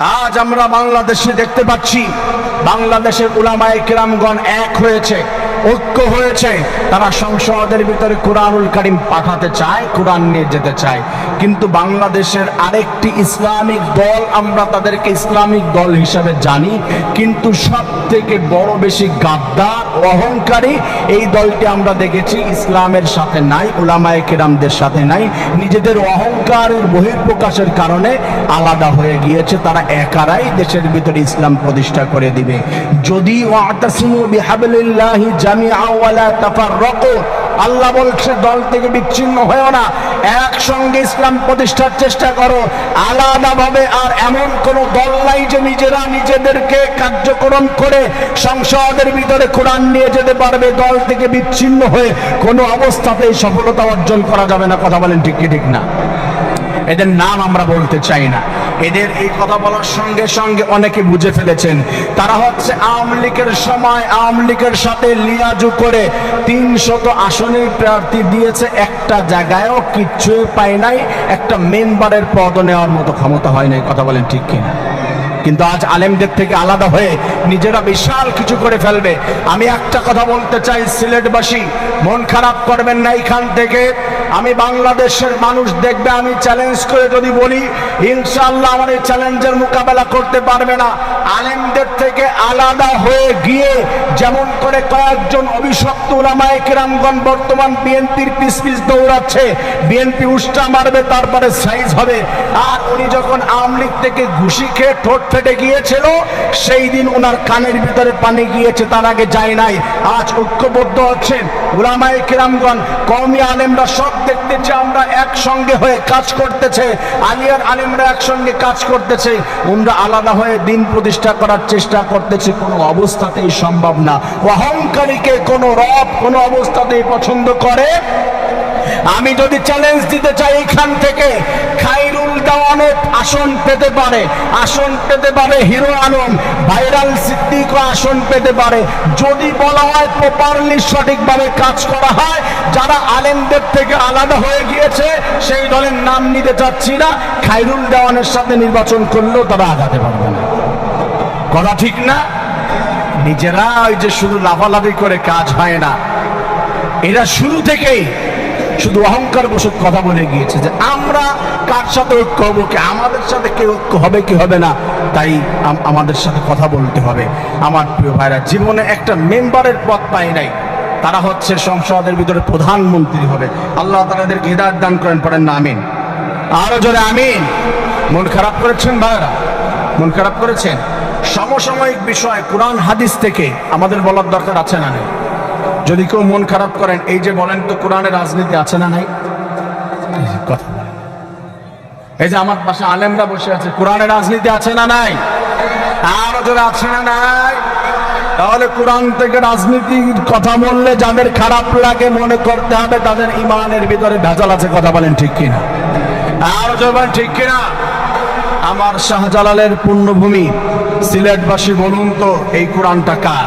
আজ আমরা বাংলাদেশে দেখতে পাচ্ছি বাংলাদেশের উলামায়ে কিরামগণ এক হয়েছে। ঐক্য হয়েছে। তারা সংসদের ভিতরে কোরআনুল কারিম পাঠাতে চায়, কোরআন নিয়ে যেতে চায়। কিন্তু বাংলাদেশের আরেকটি ইসলামিক দল, আমরা তাদেরকে ইসলামিক দল হিসাবে জানি, কিন্তু সব থেকে বড় বেশি গাদ্দার, অহংকারী, এই দলটি আমরা দেখেছি ইসলামের সাথে নাই, উলামায়ে কেরামদের সাথে নাই। নিজেদের অহংকারের বহির্প্রকাশের কারণে আলাদা হয়ে গিয়েছে, তারা একারাই দেশের ভিতরে ইসলাম প্রতিষ্ঠা করে দিবে। যদি ওয়াতাসিমু বিহাবলিল্লাহি আল্লাহ বলছে, দল থেকে বিচ্ছিন্ন হয়েও না। একসঙ্গে ইসলাম প্রতিষ্ঠার চেষ্টা করো। আলাদাভাবে আর এমন কোন দল নাই যে নিজেরা নিজেদেরকে কার্যক্রম করে সংসদের ভিতরে কোরআন নিয়ে যেতে পারবে। দল থেকে বিচ্ছিন্ন হয়ে কোনো অবস্থাতেই সফলতা অর্জন করা যাবে না। কথা বলেন ঠিক ঠিক না? এদের নাম আমরা বলতে চাই না। এদের এই কথা বলার সঙ্গে সঙ্গে অনেকে বুঝে ফেলেছেন। তারা হচ্ছে আওয়ামী লীগের সময়, আওয়ামী লীগের সাথে লিয়াজু করে তিনশত আসনের প্রার্থী দিয়েছে। একটা জায়গায়ও কিচ্ছু পায় নাই, একটা মেম্বারের পদ নেওয়ার মতো ক্ষমতা হয় নাই, কথা বলেন ঠিক কিনা? কিন্তু আজ আলেমদের থেকে আলাদা হয়ে নিজেরা বিশাল কিছু করে ফেলবে। আমি একটা কথা বলতে চাই, সিলেটবাসী, মন খারাপ করবেন না এইখান থেকে। আমি বাংলাদেশের মানুষ দেখবে, আমি চ্যালেঞ্জ করে যদি বলি, ইনশাআল্লাহ আমার এই চ্যালেঞ্জের মোকাবেলা করতে পারবে না। আলেমদের থেকে আলাদা হয়ে গিয়ে যেমন করে কয়েকজন অভিশপ্ত উলামায়ে কেরামগণ বর্তমান বিএনপির পিস পিস দৌড়াচ্ছে, বিএনপি উষ্টা মারবে, তারপরে সাইজ হবে। আর উনি যখন আওয়ামী লীগ থেকে ঘুষি খেয়ে ঠোঁট ফেটে গিয়েছিল, সেই দিন ওনার কানের ভিতরে পানি গিয়েছে, তার আগে যায় নাই। আজ ঐক্যবদ্ধ হচ্ছেন উলামায়ে কেরামগণ, কওমি আলেমরা সব দেখতে দেখতেছে, আমরা একসঙ্গে হয়ে কাজ করতেছে। আলিয়ার আলেমরা একসঙ্গে কাজ করতেছে। ওনরা আলাদা হয়ে দিন প্রতিষ্ঠা করার চেষ্টা করতেছে, কোনো অবস্থাতেই সম্ভব না। অহংকারীকে কোনো রব কোনো অবস্থাতেই পছন্দ করে। আমি যদি চ্যালেঞ্জ দিতে চাই এখান থেকে, খাইরুল দেওয়ানত আসন পেতে পারে। আসন পেতে পারে হিরো আলম, ভাইরাল সিদ্দিক আসন পেতে পারে। যদি বলা হয় প্রপারলি সঠিকভাবে কাজ করা হয়, যারা আলেমদের থেকে আলাদা হয়ে গিয়েছে, সেই দলের নাম নিতে চাচ্ছি না। খাইরুল দেওয়ানের সাথে নির্বাচন করলেও তারা আগাতে পারবে না। কথা ঠিক না? নিজেরা ওই যে শুধু লাফালাফি করে কাজ হয় না। এরা শুরু থেকেই শুধু অহংকার বসত কথা বলে গিয়েছে যে আমরা কার সাথে ঐক্য হব, কি আমাদের সাথে কে ঐক্য হবে, কি হবে না, তাই আমাদের সাথে কথা বলতে হবে। আমার প্রিয় ভাইরা, জীবনে একটা মেম্বারের পদ পাই নাই। তারা হচ্ছে সংসদের ভিতরে প্রধানমন্ত্রী হবে। আল্লাহ তাদেরকে হৃদায়ত দান করেন, পড়েন না, আমিন। আরও জোরে আমিন। মন খারাপ করেছেন ভাইরা? মন খারাপ করেছেন? সমসাময়িক বিষয়, কোরআন, হাদিস থেকে আমাদের বলার দরকার আছে না নেই? যদি কেউ মন খারাপ করেন, এই যে বলেন তো কোরআনের রাজনীতি আছে না নাই? কথা এই যে আমার পাশে আলেমরা বসে আছে কোরআনের রাজনীতি আছে না নাই? আর যারা আছে না নাই? তাহলে কোরআন থেকে রাজনীতির কথা বললে যাদের খারাপ লাগে, মনে করতে হবে তাদের ইমানের ভিতরে ভেজাল আছে, কথা বলেন ঠিক কিনা? আর বলেন ঠিক কিনা? আমার শাহজালালের পুণ্যভূমি সিলেটবাসী বলুন তো, এই কোরআনটা কার?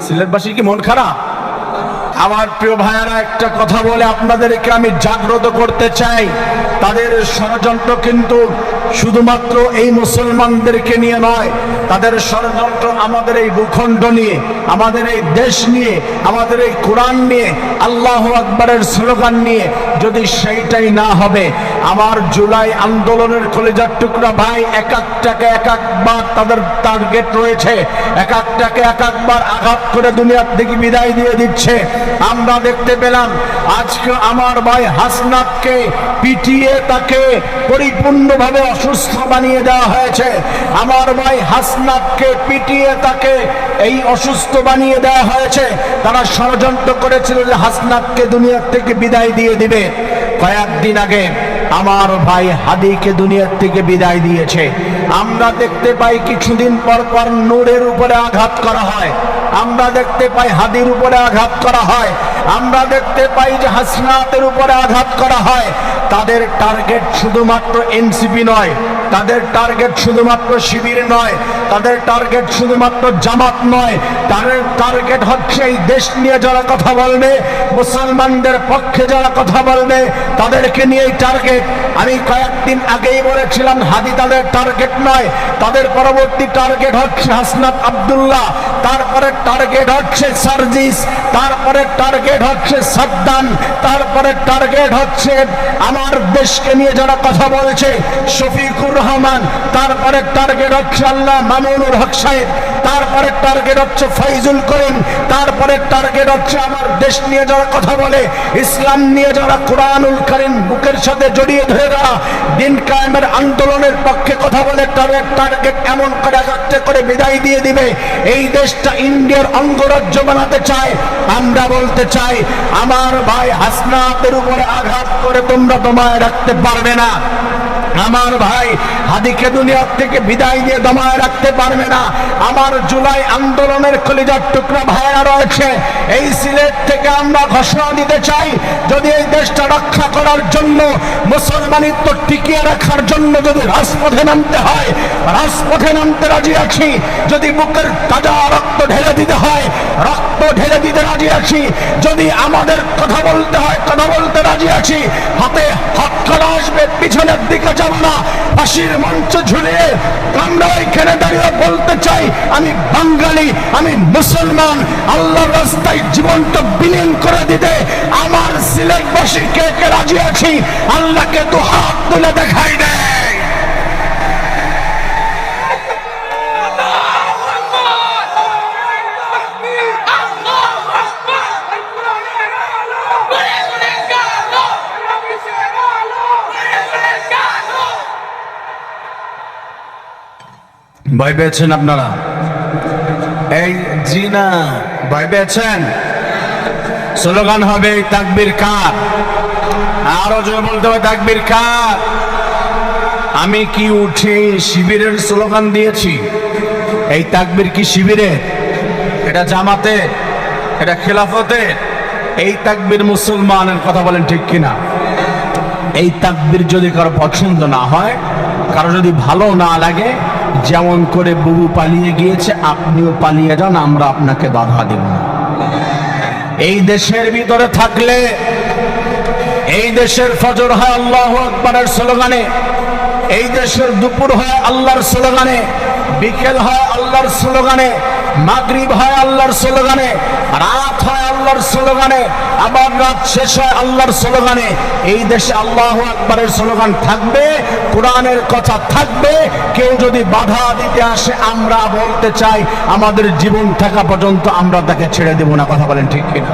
সিলেটবাসী কি মন খারাপ? আমার প্রিয় ভাইয়ারা, একটা কথা বলে আপনাদেরকে আমি জাগ্রত করতে চাই। তাদের ষড়যন্ত্র কিন্তু শুধুমাত্র এই মুসলমানদেরকে নিয়ে নয়, তাদের ষড়যন্ত্র আমাদের এই ভূখণ্ড নিয়ে, আমাদের এই দেশ নিয়ে, আমাদের এই কোরআন নিয়ে, আল্লাহ আকবরের স্লোগান নিয়ে যদি সেইটাই না হবে, আমার জুলাই আন্দোলনের কলেজার টুকরা ভাই এক একটাকে এক একবার তাদের টার্গেট রয়েছে, এক একটাকে এক একবার আঘাত করে দুনিয়ার থেকে বিদায় দিয়ে দিচ্ছে। আমরা দেখতে পেলাম, আজকে আমার ভাই হাসনাতকে পিটিয়ে তাকে পরিপূর্ণভাবে অসুস্থ বানিয়ে দেওয়া হয়েছে। আমার ভাই হাসনাতকে পিটিয়ে তাকে এই অসুস্থ বানিয়ে দেওয়া হয়েছে। তারা ষড়যন্ত্র করেছিল যে হাসনাতকে দুনিয়ার থেকে বিদায় দিয়ে দিবে। কয়েকদিন আগে আমার ভাই হাদিকে দুনিয়ার থেকে বিদায় দিয়েছে। আমরা দেখতে পাই কিছুদিন পর পর নূরের উপরে আঘাত করা হয়। আমরা দেখতে পাই হাদির উপরে আঘাত করা হয়। আমরা দেখতে পাই যে হাসনাতের উপরে আঘাত করা হয়। তাদের টার্গেট শুধুমাত্র এনসিপি নয়, তাদের টার্গেট শুধুমাত্র শিবির নয়, তাদের টার্গেট শুধুমাত্র জামাত নয় তাদের টার্গেট হচ্ছে এই দেশ নিয়ে যারা কথা বলবে, মুসলমানদের পক্ষে যারা কথা বলবে, তাদেরকে নিয়ে টার্গেট আমি কয়েকদিন আগেই বলেছিলাম, হাদি তাদের টার্গেট নয়, তাদের পরবর্তী টার্গেট হচ্ছে হাসনাত আব্দুল্লাহ, তারপরে টার্গেট হচ্ছে সার্জিস, তারপরে টার্গেট হচ্ছে সাদ্দাম, তারপরে টার্গেট হচ্ছে আমার দেশকে নিয়ে যারা কথা বলছে, শফিকুর রহমান, তারপরে টার্গেট হচ্ছে আল্লাহ মামুনুর হক সাহেব। তারপরে টার্গেট হচ্ছে ফাইজুল করিম, তারপরে টার্গেট হচ্ছে আমার দেশ নিয়ে যারা কথা বলে, ইসলাম নিয়ে যারা কোরআনুল করিম বুকের সাথে জড়িয়ে ধরে দিন কায়েমের আন্দোলনের পক্ষে কথা বলে তাদের টার্গেট এমন করে একটা করে বিদায় দিয়ে দিবে। এই দেশটা ইন্ডিয়ার অঙ্গরাজ্য বানাতে চায়। আমরা বলতে চাই, আমার ভাই হাসনাতের উপরে আঘাত করে তোমরা তোমায় রাখতে পারবে না। আমার ভাই হাদিকে দুনিয়ার থেকে বিদায় দিয়ে দমায় রাখতে পারবে না। আমার জুলাই আন্দোলনের কলিজার টুকরা ভাইরা রয়েছে। এই সিলেট থেকে আমরা ঘোষণা দিতে চাই, যদি এই দেশটা রক্ষা করার জন্য, মুসলমানিত্ব টিকিয়ে রাখার জন্য যদি রাজপথে নামতে হয়, রাজপথে নামতে রাজি আছি। যদি বুকের তাজা রক্ত ঢেলে দিতে হয়, রক্ত ঢেলে দিতে রাজি আছি। যদি আমাদের কথা বলতে হয়, কথা বলতে রাজি আছি। হাতে হাত আসবে পিছনের দিকে যাব না। ফাঁসির মঞ্চ ঝুলিয়ে আমরা এখানে দাঁড়িয়ে বলতে চাই, আমি বাঙালি, আমি মুসলমান আল্লাহ রাস্তায় জীবনটা বিলীন করে দিতে আমার সিলেটবাসী কে কে রাজি আছি? আল্লাহকে তো হাত তুলে দেখাই দেয়। ভয় পেয়েছেন আপনারা? এই জি না ভয় পেয়েছেন? স্লোগান হবে, তাকবির কার? আরও জোরে বলতে হবে, তাকবির কার? আমি কি উঠে শিবিরের স্লোগান দিয়েছি? এই তাকবির কি শিবিরে? এটা জামাতে? এটা খেলাফতে? এই তাকবির মুসলমানের কথা বলেন ঠিক কিনা? এই তাকবির যদি কারও পছন্দ না হয়, কারও যদি ভালো না লাগে যেমন করে বুবু পালিয়ে গিয়েছে, আপনিও পালিয়ে যান, আমরা আপনাকে বাধা দেব না। এই দেশের ভিতরে থাকলে, এই দেশের ফজর হয় আল্লাহ আকবরের স্লোগানে, এই দেশের দুপুর হয় আল্লাহর স্লোগানে, বিকেল হয় আল্লাহর স্লোগানে, মাগরিব হয় আল্লাহর স্লোগানে, রাত হয় আল্লাহর স্লোগানে, আবার রাত শেষ হয় আল্লাহর স্লোগানে। এই দেশে আল্লাহ আকবরের স্লোগান থাকবে, কোরআনের কথা থাকবে। কেউ যদি বাধা দিতে আসে, আমরা বলতে চাই, আমাদের জীবন থাকা পর্যন্ত আমরা তাকে ছেড়ে দেব না। কথা বলেন ঠিক কিনা?